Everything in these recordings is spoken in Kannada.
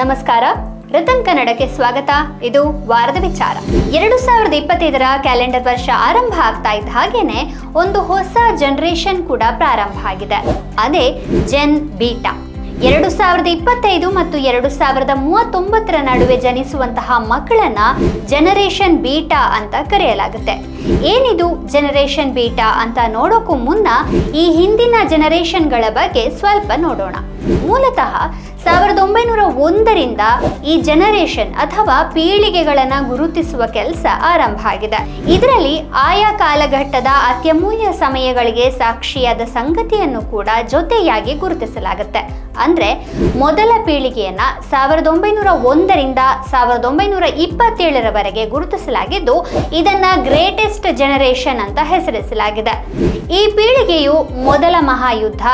ನಮಸ್ಕಾರ. ರತನ್ ಕನ್ನಡಕ್ಕೆ ಸ್ವಾಗತ. ಇದು ವಾರದ ವಿಚಾರ. ಎರಡು ಸಾವಿರದ ಇಪ್ಪತ್ತೈದರ ಕ್ಯಾಲೆಂಡರ್ ವರ್ಷ ಆರಂಭ ಆಗ್ತಾ ಇದ್ದ ಹಾಗೇನೆ ಒಂದು ಹೊಸ ಜನರೇಷನ್ ಕೂಡ ಪ್ರಾರಂಭ ಆಗಿದೆ. ಅದೇ ಜೆನ್ ಬೀಟಾ ಎರಡು ಸಾವಿರದ ಇಪ್ಪತ್ತೈದು ಮತ್ತು ಎರಡು ಸಾವಿರದ ಮೂವತ್ತೊಂಬತ್ತರ ನಡುವೆ ಜನಿಸುವಂತಹ ಮಕ್ಕಳನ್ನ ಜನರೇಷನ್ ಬೀಟಾ ಅಂತ ಕರೆಯಲಾಗುತ್ತೆ. ಏನಿದು ಜನರೇಷನ್ ಬೀಟಾ ಅಂತ ನೋಡೋಕ್ಕೂ ಮುನ್ನ ಈ ಹಿಂದಿನ ಜನರೇಷನ್ಗಳ ಬಗ್ಗೆ ಸ್ವಲ್ಪ ನೋಡೋಣ. ಮೂಲತಃ ಸಾವಿರದ ಒಂಬೈನೂರ ಒಂದರಿಂದ ಈ ಜನರೇಷನ್ ಅಥವಾ ಪೀಳಿಗೆಗಳನ್ನ ಗುರುತಿಸುವ ಕೆಲಸ ಆರಂಭ ಆಗಿದೆ. ಇದರಲ್ಲಿ ಆಯಾ ಕಾಲಘಟ್ಟದ ಅತ್ಯಮೂಲ್ಯ ಸಮಯಗಳಿಗೆ ಸಾಕ್ಷಿಯಾದ ಸಂಗತಿಯನ್ನು ಕೂಡ ಜೊತೆಯಾಗಿ ಗುರುತಿಸಲಾಗುತ್ತೆ. ಅಂದ್ರೆ ಮೊದಲ ಪೀಳಿಗೆಯನ್ನ ಸಾವಿರದ ಒಂಬೈನೂರ ಒಂದರಿಂದ ಸಾವಿರದ ಒಂಬೈನೂರ ಇಪ್ಪತ್ತೇಳರವರೆಗೆ ಗುರುತಿಸಲಾಗಿದ್ದು ಇದನ್ನ ಗ್ರೇಟೆಸ್ಟ್ ಜನರೇಷನ್ ಅಂತ ಹೆಸರಿಸಲಾಗಿದೆ. ಈ ಪೀಳಿಗೆಯು ಮೊದಲ ಮಹಾಯುದ್ಧ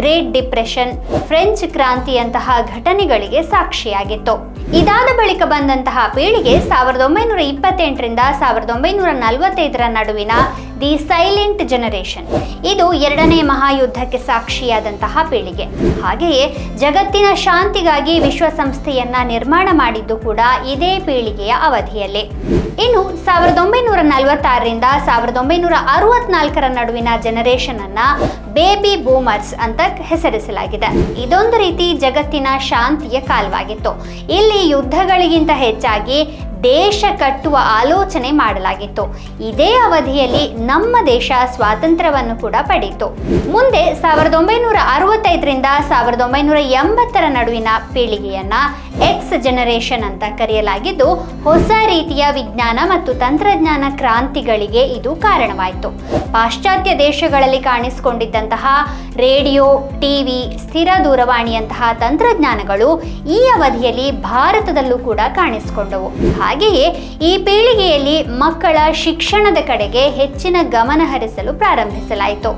ಗ್ರೇಟ್ ಡಿಪ್ರೆಷನ್ ಫ್ರೆಂಚ್ ಕ್ರಾಂತಿಯಂತಹ ಘಟನೆಗಳಿಗೆ ಸಾಕ್ಷಿಯಾಗಿತ್ತು. ಇದಾದ ಬಳಿಕ ಬಂದಂತಹ ಪೀಳಿಗೆ ಸಾವಿರದ ಒಂಬೈನೂರ ಇಪ್ಪತ್ತೆಂಟರಿಂದ ಸಾವಿರದ ಒಂಬೈನೂರ ನಲವತ್ತೈದರ ನಡುವಿನ ದಿ ಸೈಲೆಂಟ್ ಜನರೇಷನ್. ಇದು ಎರಡನೇ ಮಹಾಯುದ್ಧಕ್ಕೆ ಸಾಕ್ಷಿಯಾದಂತಹ ಪೀಳಿಗೆ. ಹಾಗೆಯೇ ಜಗತ್ತಿನ ಶಾಂತಿಗಾಗಿ ವಿಶ್ವಸಂಸ್ಥೆಯನ್ನ ನಿರ್ಮಾಣ ಮಾಡಿದ್ದು ಕೂಡ ಇದೇ ಪೀಳಿಗೆಯ ಅವಧಿಯಲ್ಲಿ. ಇನ್ನು ಸಾವಿರದ ಒಂಬೈನೂರ ನಲವತ್ತಾರರಿಂದ ಸಾವಿರದ ಒಂಬೈನೂರ ಅರವತ್ನಾಲ್ಕರ ನಡುವಿನ ಜನರೇಷನ್ ಅನ್ನ ಬೇಬಿ ಬೂಮರ್ಸ್ ಅಂತ ಹೆಸರಿಸಲಾಗಿದೆ. ಇದೊಂದು ರೀತಿ ಜಗತ್ತಿನ ಶಾಂತಿಯ ಕಾಲವಾಗಿತ್ತು. ಇಲ್ಲಿ ಯುದ್ಧಗಳಿಗಿಂತ ಹೆಚ್ಚಾಗಿ ದೇಶ ಕಟ್ಟುವ ಆಲೋಚನೆ ಮಾಡಲಾಗಿತ್ತು. ಇದೇ ಅವಧಿಯಲ್ಲಿ ನಮ್ಮ ದೇಶ ಸ್ವಾತಂತ್ರ್ಯವನ್ನು ಕೂಡ ಪಡೆಯಿತು. ಮುಂದೆ ಸಾವಿರದ ಒಂಬೈನೂರ ಅರವತ್ತೈದರಿಂದ ಸಾವಿರದ ಒಂಬೈನೂರ ಎಂಬತ್ತರ ನಡುವಿನ ಪೀಳಿಗೆಯನ್ನ ಎಕ್ಸ್ ಜನರೇಷನ್ ಅಂತ ಕರೆಯಲಾಗಿದ್ದು, ಹೊಸ ರೀತಿಯ ವಿಜ್ಞಾನ ಮತ್ತು ತಂತ್ರಜ್ಞಾನ ಕ್ರಾಂತಿಗಳಿಗೆ ಇದು ಕಾರಣವಾಯಿತು. ಪಾಶ್ಚಾತ್ಯ ದೇಶಗಳಲ್ಲಿ ಕಾಣಿಸಿಕೊಂಡಿದ್ದಂತಹ ರೇಡಿಯೋ, ಟಿವಿ, ಸ್ಥಿರ ದೂರವಾಣಿಯಂತಹ ತಂತ್ರಜ್ಞಾನಗಳು ಈ ಅವಧಿಯಲ್ಲಿ ಭಾರತದಲ್ಲೂ ಕೂಡ ಕಾಣಿಸಿಕೊಂಡವು. ಹಾಗೆಯೇ ಈ ಪೀಳಿಗೆಯಲ್ಲಿ ಮಕ್ಕಳ ಶಿಕ್ಷಣದ ಕಡೆಗೆ ಹೆಚ್ಚಿನ ಗಮನ ಹರಿಸಲು ಪ್ರಾರಂಭಿಸಲಾಯಿತು.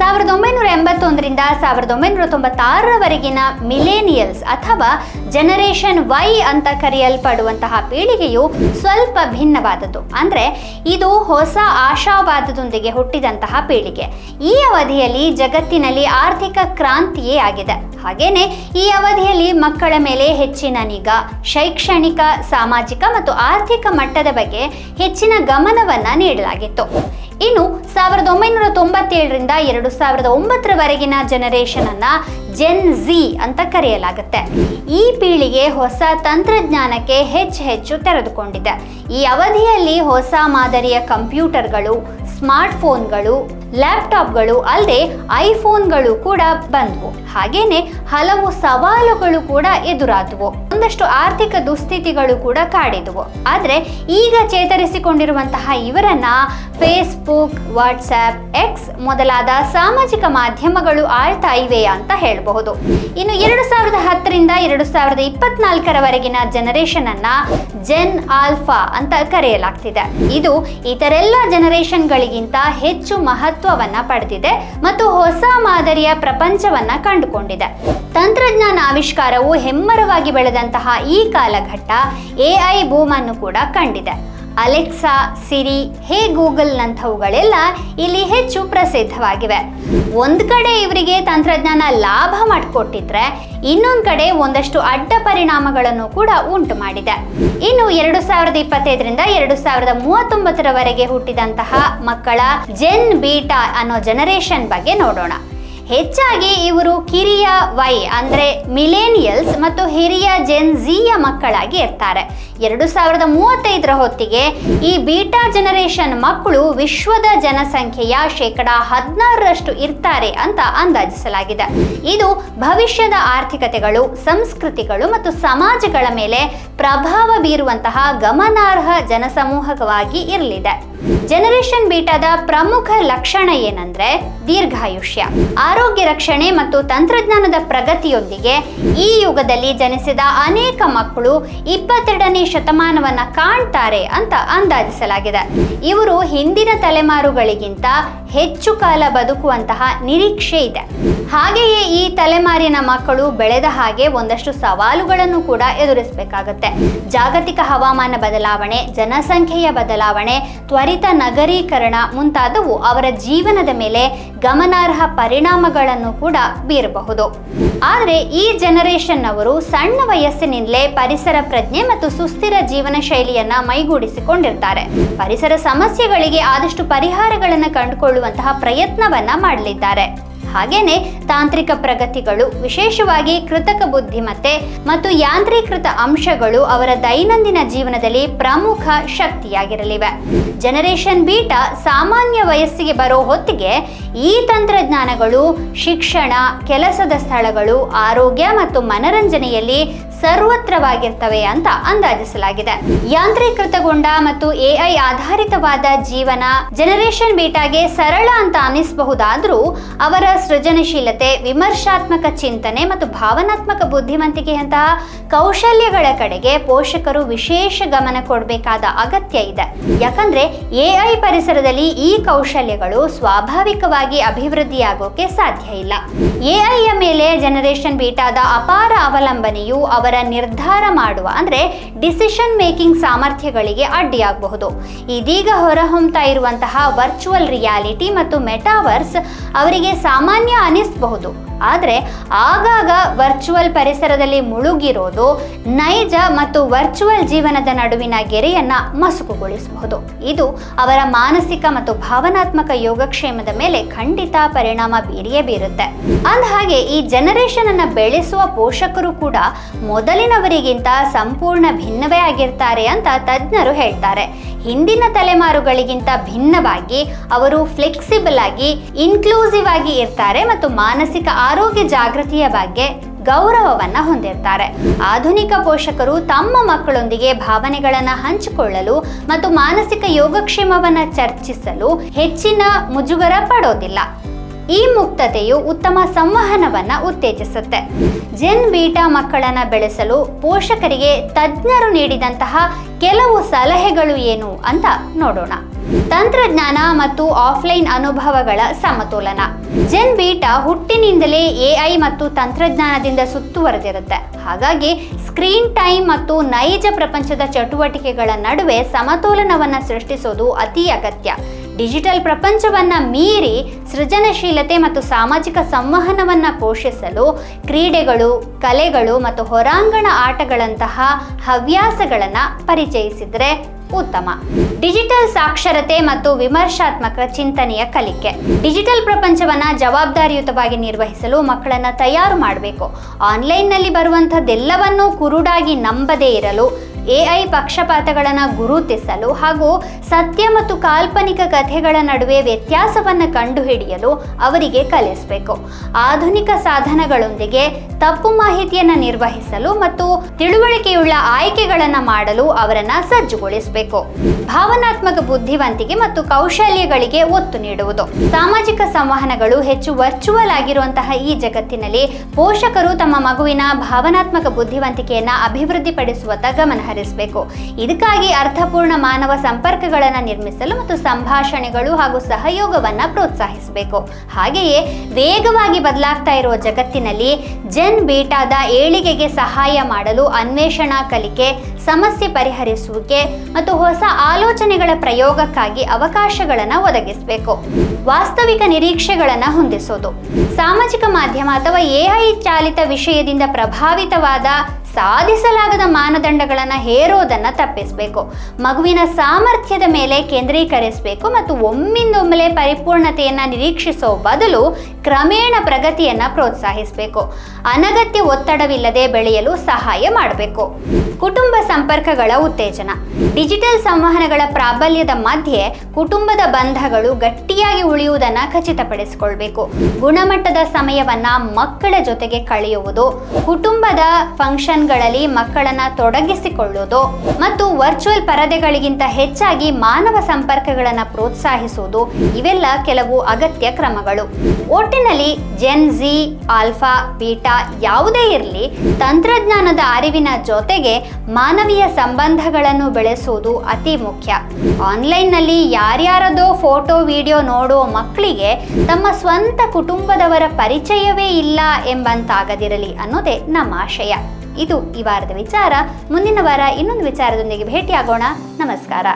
ಸಾವಿರದ ಒಂಬೈನೂರ ಎಂಬತ್ತೊಂದರಿಂದ ಸಾವಿರದ ಒಂಬೈನೂರ ತೊಂಬತ್ತಾರರವರೆಗಿನ ಮಿಲೇನಿಯಲ್ಸ್ ಅಥವಾ ಜನರೇಷನ್ ವೈ ಅಂತ ಕರೆಯಲ್ಪಡುವಂತಹ ಪೀಳಿಗೆಯು ಸ್ವಲ್ಪ ಭಿನ್ನವಾದದ್ದು. ಅಂದರೆ ಇದು ಹೊಸ ಆಶಾವಾದದೊಂದಿಗೆ ಹುಟ್ಟಿದಂತಹ ಪೀಳಿಗೆ. ಈ ಅವಧಿಯಲ್ಲಿ ಜಗತ್ತಿನಲ್ಲಿ ಆರ್ಥಿಕ ಕ್ರಾಂತಿಯೇ ಆಗಿದೆ. ಹಾಗೇನೆ ಈ ಅವಧಿಯಲ್ಲಿ ಮಕ್ಕಳ ಮೇಲೆ ಹೆಚ್ಚಿನ ನಿಗಾ, ಶೈಕ್ಷಣಿಕ, ಸಾಮಾಜಿಕ ಮತ್ತು ಆರ್ಥಿಕ ಮಟ್ಟದ ಬಗ್ಗೆ ಹೆಚ್ಚಿನ ಗಮನವನ್ನು ನೀಡಲಾಗಿತ್ತು. ಇನ್ನು ಸಾವಿರದ ಒಂಬೈನೂರ ತೊಂಬತ್ತೇಳರಿಂದ ಎರಡು ಸಾವಿರದ ಒಂಬತ್ತರವರೆಗಿನ ಜನರೇಷನ್ ಅನ್ನ ಜೆನ್ ಝಿ ಅಂತ ಕರೆಯಲಾಗುತ್ತೆ. ಈ ಪೀಳಿಗೆ ಹೊಸ ತಂತ್ರಜ್ಞಾನಕ್ಕೆ ಹೆಚ್ಚು ಹೆಚ್ಚು ತೆರೆದುಕೊಂಡಿದೆ. ಈ ಅವಧಿಯಲ್ಲಿ ಹೊಸ ಮಾದರಿಯ ಕಂಪ್ಯೂಟರ್ಗಳು, ಸ್ಮಾರ್ಟ್ಫೋನ್ಗಳು, ಲ್ಯಾಪ್ಟಾಪ್ಗಳು ಅಲ್ಲದೆ ಐಫೋನ್ಗಳು ಕೂಡ ಬಂದವು. ಹಾಗೇನೆ ಹಲವು ಸವಾಲುಗಳು ಕೂಡ ಎದುರಾದವು. ಒಂದಷ್ಟು ಆರ್ಥಿಕ ದುಸ್ಥಿತಿಗಳು ಕೂಡ ಕಾಡಿದವು. ಆದರೆ ಈಗ ಚೇತರಿಸಿಕೊಂಡಿರುವಂತಹ ಇವರನ್ನ ಫೇಸ್ಬುಕ್ ವಾಟ್ಸ್ಆ್ಯಪ್ ಎಕ್ಸ್ ಮೊದಲಾದ ಸಾಮಾಜಿಕ ಮಾಧ್ಯಮಗಳು ಆಳ್ತಾ ಇವೆ ಅಂತ ಹೇಳಬಹುದು. ಇನ್ನು ಎರಡು ಸಾವಿರದ ಹತ್ತರಿಂದ ಎರಡು ಸಾವಿರದ ಇಪ್ಪತ್ನಾಲ್ಕರವರೆಗಿನ ಜನರೇಷನ್ ಅನ್ನ ಜೆನ್ ಆಲ್ಫಾ ಅಂತ ಕರೆಯಲಾಗ್ತಿದೆ. ಇದು ಇತರೆಲ್ಲ ಜನರೇಷನ್ಗಳಿಗಿಂತ ಹೆಚ್ಚು ಮಹತ್ವವನ್ನ ಪಡೆದಿದೆ ಮತ್ತು ಹೊಸ ಮಾದರಿಯ ಪ್ರಪಂಚವನ್ನ ಕಂಡುಕೊಂಡಿದೆ. ತಂತ್ರಜ್ಞಾನ ಆವಿಷ್ಕಾರವು ಹೆಮ್ಮರವಾಗಿ ಬೆಳೆದಂತಹ ಈ ಕಾಲಘಟ್ಟ ಎಐ ಐ ಅನ್ನು ಕೂಡ ಕಂಡಿದೆ. ಅಲೆಕ್ಸಾ, ಸಿರಿ, ಹೇ ಗೂಗಲ್ ನಂಥವುಗಳೆಲ್ಲ ಇಲ್ಲಿ ಹೆಚ್ಚು ಪ್ರಸಿದ್ಧವಾಗಿವೆ. ಒಂದು ಕಡೆ ಇವರಿಗೆ ತಂತ್ರಜ್ಞಾನ ಲಾಭ ಮಾಡಿಕೊಟ್ಟಿದ್ರೆ, ಇನ್ನೊಂದು ಕಡೆ ಒಂದಷ್ಟು ಅಡ್ಡ ಪರಿಣಾಮಗಳನ್ನು ಕೂಡ ಉಂಟು ಮಾಡಿದೆ. ಇನ್ನು ಎರಡು ಸಾವಿರದ ಇಪ್ಪತ್ತೈದರಿಂದ ಎರಡು ಸಾವಿರದ ಮೂವತ್ತೊಂಬತ್ತರವರೆಗೆ ಹುಟ್ಟಿದಂತಹ ಮಕ್ಕಳ ಜೆನ್ ಬೀಟಾ ಅನ್ನೋ ಜನರೇಷನ್ ಬಗ್ಗೆ ನೋಡೋಣ. ಹೆಚ್ಚಾಗಿ ಇವರು ಕಿರಿಯ ವೈ ಅಂದ್ರೆ ಮಿಲೇನಿಯಲ್ಸ್ ಮತ್ತು ಹಿರಿಯ ಜೆನ್ ಝಿಯ ಮಕ್ಕಳಾಗಿ ಇರ್ತಾರೆ. ಎರಡು ಸಾವಿರದ ಮೂವತ್ತೈದರ ಹೊತ್ತಿಗೆ ಈ ಬೀಟಾ ಜನರೇಷನ್ ಮಕ್ಕಳು ವಿಶ್ವದ ಜನಸಂಖ್ಯೆಯ ಶೇಕಡ ಹದಿನಾರರಷ್ಟು ಇರ್ತಾರೆ ಅಂತ ಅಂದಾಜಿಸಲಾಗಿದೆ. ಇದು ಭವಿಷ್ಯದ ಆರ್ಥಿಕತೆಗಳು, ಸಂಸ್ಕೃತಿಗಳು ಮತ್ತು ಸಮಾಜಗಳ ಮೇಲೆ ಪ್ರಭಾವ ಬೀರುವಂತಹ ಗಮನಾರ್ಹ ಜನಸಮೂಹಕವಾಗಿ ಇರಲಿದೆ. ಜನರೇಷನ್ ಬೀಟಾದ ಪ್ರಮುಖ ಲಕ್ಷಣ ಏನಂದ್ರೆ ದೀರ್ಘಾಯುಷ್ಯ. ಆರೋಗ್ಯ ರಕ್ಷಣೆ ಮತ್ತು ತಂತ್ರಜ್ಞಾನದ ಪ್ರಗತಿಯೊಂದಿಗೆ ಈ ಯುಗದಲ್ಲಿ ಜನಿಸಿದ ಅನೇಕ ಮಕ್ಕಳು ಇಪ್ಪತ್ತೆರಡನೇ ಶತಮಾನವನ್ನ ಕಾಣ್ತಾರೆ ಅಂತ ಅಂದಾಜಿಸಲಾಗಿದೆ. ಇವರು ಹಿಂದಿನ ತಲೆಮಾರುಗಳಿಗಿಂತ ಹೆಚ್ಚು ಕಾಲ ಬದುಕುವಂತಹ ನಿರೀಕ್ಷೆ ಇದೆ. ಹಾಗೆಯೇ ಈ ತಲೆಮಾರಿನ ಮಕ್ಕಳು ಬೆಳೆದ ಹಾಗೆ ಒಂದಷ್ಟು ಸವಾಲುಗಳನ್ನು ಕೂಡ ಎದುರಿಸಬೇಕಾಗುತ್ತೆ. ಜಾಗತಿಕ ಹವಾಮಾನ ಬದಲಾವಣೆ, ಜನಸಂಖ್ಯೆಯ ಬದಲಾವಣೆ, ತ್ವರಿತ ನಗರೀಕರಣ ಮುಂತಾದವು ಅವರ ಜೀವನದ ಮೇಲೆ ಗಮನಾರ್ಹ ಪರಿಣಾಮಗಳನ್ನು ಕೂಡ ಬೀರಬಹುದು. ಆದರೆ ಈ ಜನರೇಷನ್ ಅವರು ಸಣ್ಣ ವಯಸ್ಸಿನಿಂದಲೇ ಪರಿಸರ ಪ್ರಜ್ಞೆ ಮತ್ತು ಸುಸ್ಥಿರ ಜೀವನ ಶೈಲಿಯನ್ನ ಮೈಗೂಡಿಸಿಕೊಂಡಿರ್ತಾರೆ. ಪರಿಸರ ಸಮಸ್ಯೆಗಳಿಗೆ ಆದಷ್ಟು ಪರಿಹಾರಗಳನ್ನು ಕಂಡುಕೊಳ್ಳುವಂತಹ ಪ್ರಯತ್ನವನ್ನ ಮಾಡಲಿದ್ದಾರೆ. ಹಾಗೇನೆ ತಾಂತ್ರಿಕ ಪ್ರಗತಿಗಳು, ವಿಶೇಷವಾಗಿ ಕೃತಕ ಬುದ್ಧಿಮತ್ತೆ ಮತ್ತು ಯಾಂತ್ರೀಕೃತ ಅಂಶಗಳು ಅವರ ದೈನಂದಿನ ಜೀವನದಲ್ಲಿ ಪ್ರಮುಖ ಶಕ್ತಿಯಾಗಿರಲಿವೆ. ಜನರೇಷನ್ ಬೀಟಾ ಸಾಮಾನ್ಯ ವಯಸ್ಸಿಗೆ ಬರೋ ಹೊತ್ತಿಗೆ ಈ ತಂತ್ರಜ್ಞಾನಗಳು ಶಿಕ್ಷಣ, ಕೆಲಸದ ಸ್ಥಳಗಳು, ಆರೋಗ್ಯ ಮತ್ತು ಮನರಂಜನೆಯಲ್ಲಿ ಸರ್ವತ್ರವಾಗಿರ್ತವೆ ಅಂತ ಅಂದಾಜಿಸಲಾಗಿದೆ. ಯಾಂತ್ರೀಕೃತಗೊಂಡ ಮತ್ತು ಎಐ ಆಧಾರಿತವಾದ ಜೀವನ ಜನರೇಷನ್ ಬೀಟಾಗೆ ಸರಳ ಅಂತ ಅನಿಸಬಹುದಾದ್ರೂ ಅವರ ಸೃಜನಶೀಲತೆ, ವಿಮರ್ಶಾತ್ಮಕ ಚಿಂತನೆ ಮತ್ತು ಭಾವನಾತ್ಮಕ ಬುದ್ಧಿವಂತಿಕೆಯಂತಹ ಕೌಶಲ್ಯಗಳ ಕಡೆಗೆ ಪೋಷಕರು ವಿಶೇಷ ಗಮನ ಕೊಡಬೇಕಾದ ಅಗತ್ಯ ಇದೆ. ಯಾಕಂದ್ರೆ ಎಐ ಪರಿಸರದಲ್ಲಿ ಈ ಕೌಶಲ್ಯಗಳು ಸ್ವಾಭಾವಿಕವಾಗಿ ಅಭಿವೃದ್ಧಿಯಾಗೋಕೆ ಸಾಧ್ಯ ಇಲ್ಲ. ಎಐಯ ಮೇಲೆ ಜನರೇಷನ್ ಬೀಟಾದ ಅಪಾರ ಅವಲಂಬನೆಯು ನಿರ್ಧಾರ ಮಾಡುವ, ಅಂದರೆ ಡಿಸಿಷನ್ ಮೇಕಿಂಗ್ ಸಾಮರ್ಥ್ಯಗಳಿಗೆ ಅಡ್ಡಿಯಾಗಬಹುದು. ಇದೀಗ ಹೊರಹೊಮ್ತಾ ಇರುವಂತಹ ವರ್ಚುವಲ್ ರಿಯಾಲಿಟಿ ಮತ್ತು ಮೆಟಾವರ್ಸ್ ಅವರಿಗೆ ಸಾಮಾನ್ಯ ಅನಿಸಬಹುದು. ಆದರೆ ಆಗಾಗ ವರ್ಚುವಲ್ ಪರಿಸರದಲ್ಲಿ ಮುಳುಗಿರೋದು ನೈಜ ಮತ್ತು ವರ್ಚುವಲ್ ಜೀವನದ ನಡುವಿನ ಗೆರೆಯನ್ನು ಮಸುಕುಗೊಳಿಸಬಹುದು. ಇದು ಅವರ ಮಾನಸಿಕ ಮತ್ತು ಭಾವನಾತ್ಮಕ ಯೋಗಕ್ಷೇಮದ ಮೇಲೆ ಖಂಡಿತ ಪರಿಣಾಮ ಬೀರಿಯೇ ಬೀರುತ್ತೆ. ಅಂದಹಾಗೆ ಈ ಜನರೇಷನ್ ಅನ್ನ ಬೆಳೆಸುವ ಪೋಷಕರು ಕೂಡ ಮೊದಲಿನವರಿಗಿಂತ ಸಂಪೂರ್ಣ ಭಿನ್ನವೇ ಆಗಿರ್ತಾರೆ ಅಂತ ತಜ್ಞರು ಹೇಳ್ತಾರೆ. ಹಿಂದಿನ ತಲೆಮಾರುಗಳಿಗಿಂತ ಭಿನ್ನವಾಗಿ ಅವರು ಫ್ಲೆಕ್ಸಿಬಲ್ ಆಗಿ ಇನ್ಕ್ಲೂಸಿವ್ ಆಗಿ ಇರ್ತಾರೆ ಮತ್ತು ಮಾನಸಿಕ ಆರೋಗ್ಯ ಜಾಗೃತಿಯ ಬಗ್ಗೆ ಗೌರವವನ್ನು ಹೊಂದಿರ್ತಾರೆ. ಆಧುನಿಕ ಪೋಷಕರು ತಮ್ಮ ಮಕ್ಕಳೊಂದಿಗೆ ಭಾವನೆಗಳನ್ನು ಹಂಚಿಕೊಳ್ಳಲು ಮತ್ತು ಮಾನಸಿಕ ಯೋಗಕ್ಷೇಮವನ್ನು ಚರ್ಚಿಸಲು ಹೆಚ್ಚಿನ ಮುಜುಗರ ಪಡೋದಿಲ್ಲ. ಈ ಮುಕ್ತತೆಯು ಉತ್ತಮ ಸಂವಹನವನ್ನ ಉತ್ತೇಜಿಸುತ್ತೆ. ಜೆನ್ ಬೀಟಾ ಮಕ್ಕಳನ್ನು ಬೆಳೆಸಲು ಪೋಷಕರಿಗೆ ತಜ್ಞರು ನೀಡಿದಂತಹ ಕೆಲವು ಸಲಹೆಗಳು ಏನು ಅಂತ ನೋಡೋಣ. ತಂತ್ರಜ್ಞಾನ ಮತ್ತು ಆಫ್ಲೈನ್ ಅನುಭವಗಳ ಸಮತೋಲನ. ಜೆನ್ ಬೀಟಾ ಹುಟ್ಟಿನಿಂದಲೇ ಎಐ ಮತ್ತು ತಂತ್ರಜ್ಞಾನದಿಂದ ಸುತ್ತುವರೆದಿರುತ್ತೆ. ಹಾಗಾಗಿ ಸ್ಕ್ರೀನ್ ಟೈಮ್ ಮತ್ತು ನೈಜ ಪ್ರಪಂಚದ ಚಟುವಟಿಕೆಗಳ ನಡುವೆ ಸಮತೋಲನವನ್ನು ಸೃಷ್ಟಿಸೋದು ಅತಿ ಅಗತ್ಯ. ಡಿಜಿಟಲ್ ಪ್ರಪಂಚವನ್ನು ಮೀರಿ ಸೃಜನಶೀಲತೆ ಮತ್ತು ಸಾಮಾಜಿಕ ಸಂವಹನವನ್ನು ಪೋಷಿಸಲು ಕ್ರೀಡೆಗಳು, ಕಲೆಗಳು ಮತ್ತು ಹೊರಾಂಗಣ ಆಟಗಳಂತಹ ಹವ್ಯಾಸಗಳನ್ನು ಪರಿಚಯಿಸಿದರೆ ಉತ್ತಮ. ಡಿಜಿಟಲ್ ಸಾಕ್ಷರತೆ ಮತ್ತು ವಿಮರ್ಶಾತ್ಮಕ ಚಿಂತನೆಯ ಕಲಿಕೆ. ಡಿಜಿಟಲ್ ಪ್ರಪಂಚವನ್ನ ಜವಾಬ್ದಾರಿಯುತವಾಗಿ ನಿರ್ವಹಿಸಲು ಮಕ್ಕಳನ್ನ ತಯಾರು ಮಾಡಬೇಕು. ಆನ್ಲೈನ್ನಲ್ಲಿ ಬರುವಂಥದ್ದೆಲ್ಲವನ್ನೂ ಕುರುಡಾಗಿ ನಂಬದೇ ಇರಲು ಎಐ ಪಕ್ಷಪಾತಗಳನ್ನು ಗುರುತಿಸಲು ಹಾಗೂ ಸತ್ಯ ಮತ್ತು ಕಾಲ್ಪನಿಕ ಕಥೆಗಳ ನಡುವೆ ವ್ಯತ್ಯಾಸವನ್ನು ಕಂಡುಹಿಡಿಯಲು ಅವರಿಗೆ ಕಲಿಸಬೇಕು. ಆಧುನಿಕ ಸಾಧನಗಳೊಂದಿಗೆ ತಪ್ಪು ಮಾಹಿತಿಯನ್ನು ನಿರ್ವಹಿಸಲು ಮತ್ತು ತಿಳುವಳಿಕೆಯುಳ್ಳ ಆಯ್ಕೆಗಳನ್ನು ಮಾಡಲು ಅವರನ್ನು ಸಜ್ಜುಗೊಳಿಸಬೇಕು. ಭಾವನಾತ್ಮಕ ಬುದ್ಧಿವಂತಿಕೆ ಮತ್ತು ಕೌಶಲ್ಯಗಳಿಗೆ ಒತ್ತು ನೀಡುವುದು. ಸಾಮಾಜಿಕ ಸಂವಹನಗಳು ಹೆಚ್ಚು ವರ್ಚುವಲ್ ಆಗಿರುವಂತಹ ಈ ಜಗತ್ತಿನಲ್ಲಿ ಪೋಷಕರು ತಮ್ಮ ಮಗುವಿನ ಭಾವನಾತ್ಮಕ ಬುದ್ಧಿವಂತಿಕೆಯನ್ನು ಅಭಿವೃದ್ಧಿಪಡಿಸುವತ್ತ ಗಮನಹರಿಸಬೇಕು ಇದಕ್ಕಾಗಿ ಅರ್ಥಪೂರ್ಣ ಮಾನವ ಸಂಪರ್ಕಗಳನ್ನು ನಿರ್ಮಿಸಲು ಮತ್ತು ಸಂಭಾಷಣೆಗಳು ಹಾಗೂ ಸಹಯೋಗವನ್ನು ಪ್ರೋತ್ಸಾಹಿಸಬೇಕು. ಹಾಗೆಯೇ ವೇಗವಾಗಿ ಬದಲಾಗ್ತಾ ಇರುವ ಜಗತ್ತಿನಲ್ಲಿ ಜನ್ ಬೀಟಾದ ಏಳಿಗೆಗೆ ಸಹಾಯ ಮಾಡಲು ಅನ್ವೇಷಣಾ ಕಲಿಕೆ, ಸಮಸ್ಯೆ ಪರಿಹರಿಸುವಿಕೆ ಮತ್ತು ಹೊಸ ಆಲೋಚನೆಗಳ ಪ್ರಯೋಗಕ್ಕಾಗಿ ಅವಕಾಶಗಳನ್ನು ಒದಗಿಸಬೇಕು. ವಾಸ್ತವಿಕ ನಿರೀಕ್ಷೆಗಳನ್ನು ಹೊಂದಿಸೋದು. ಸಾಮಾಜಿಕ ಮಾಧ್ಯಮ ಅಥವಾ ಎಐ ಚಾಲಿತ ವಿಷಯದಿಂದ ಪ್ರಭಾವಿತವಾದ ಸಾಧಿಸಲಾಗದ ಮಾನದಂಡಗಳನ್ನು ಹೇರೋದನ್ನು ತಪ್ಪಿಸಬೇಕು. ಮಗುವಿನ ಸಾಮರ್ಥ್ಯದ ಮೇಲೆ ಕೇಂದ್ರೀಕರಿಸಬೇಕು ಮತ್ತು ಒಮ್ಮಿಂದೊಮ್ಮೆಲೆ ಪರಿಪೂರ್ಣತೆಯನ್ನು ನಿರೀಕ್ಷಿಸೋ ಬದಲು ಕ್ರಮೇಣ ಪ್ರಗತಿಯನ್ನು ಪ್ರೋತ್ಸಾಹಿಸಬೇಕು. ಅನಗತ್ಯ ಒತ್ತಡವಿಲ್ಲದೆ ಬೆಳೆಯಲು ಸಹಾಯ ಮಾಡಬೇಕು. ಕುಟುಂಬ ಸಂಪರ್ಕಗಳ ಉತ್ತೇಜನ. ಡಿಜಿಟಲ್ ಸಂವಹನಗಳ ಪ್ರಾಬಲ್ಯದ ಮಧ್ಯೆ ಕುಟುಂಬದ ಬಂಧಗಳು ಗಟ್ಟಿಯಾಗಿ ಉಳಿಯುವುದನ್ನು ಖಚಿತಪಡಿಸಿಕೊಳ್ಬೇಕು. ಗುಣಮಟ್ಟದ ಸಮಯವನ್ನ ಮಕ್ಕಳ ಜೊತೆಗೆ ಕಳೆಯುವುದು, ಕುಟುಂಬದ ಫಂಕ್ಷನ್ಗಳಲ್ಲಿ ಮಕ್ಕಳನ್ನ ತೊಡಗಿಸಿಕೊಳ್ಳುವುದು ಮತ್ತು ವರ್ಚುವಲ್ ಪರದೆಗಳಿಗಿಂತ ಹೆಚ್ಚಾಗಿ ಮಾನವ ಸಂಪರ್ಕಗಳನ್ನು ಪ್ರೋತ್ಸಾಹಿಸುವುದು ಇವೆಲ್ಲ ಕೆಲವು ಅಗತ್ಯ ಕ್ರಮಗಳು. ಒಟ್ಟಿನಲ್ಲಿ ಜೆನ್ ಜಿ ಆಲ್ಫಾ ಬೀಟಾ ಯಾವುದೇ ಇರಲಿ, ತಂತ್ರಜ್ಞಾನದ ಅರಿವಿನ ಜೊತೆಗೆ ಮಾನವೀಯ ಸಂಬಂಧಗಳನ್ನು ಬೆಳೆಸುವುದು ಅತಿ ಮುಖ್ಯ. ಆನ್ಲೈನ್ನಲ್ಲಿ ಯಾರ್ಯಾರದೋ ಫೋಟೋ, ವಿಡಿಯೋ ನೋಡುವ ಮಕ್ಕಳಿಗೆ ತಮ್ಮ ಸ್ವಂತ ಕುಟುಂಬದವರ ಪರಿಚಯವೇ ಇಲ್ಲ ಎಂಬಂತಾಗದಿರಲಿ ಅನ್ನೋದೇ ನಮ್ಮ ಆಶಯ. ಇದು ಈ ವಾರದ ವಿಚಾರ. ಮುಂದಿನ ವಾರ ಇನ್ನೊಂದು ವಿಚಾರದೊಂದಿಗೆ ಭೇಟಿಯಾಗೋಣ. ನಮಸ್ಕಾರ.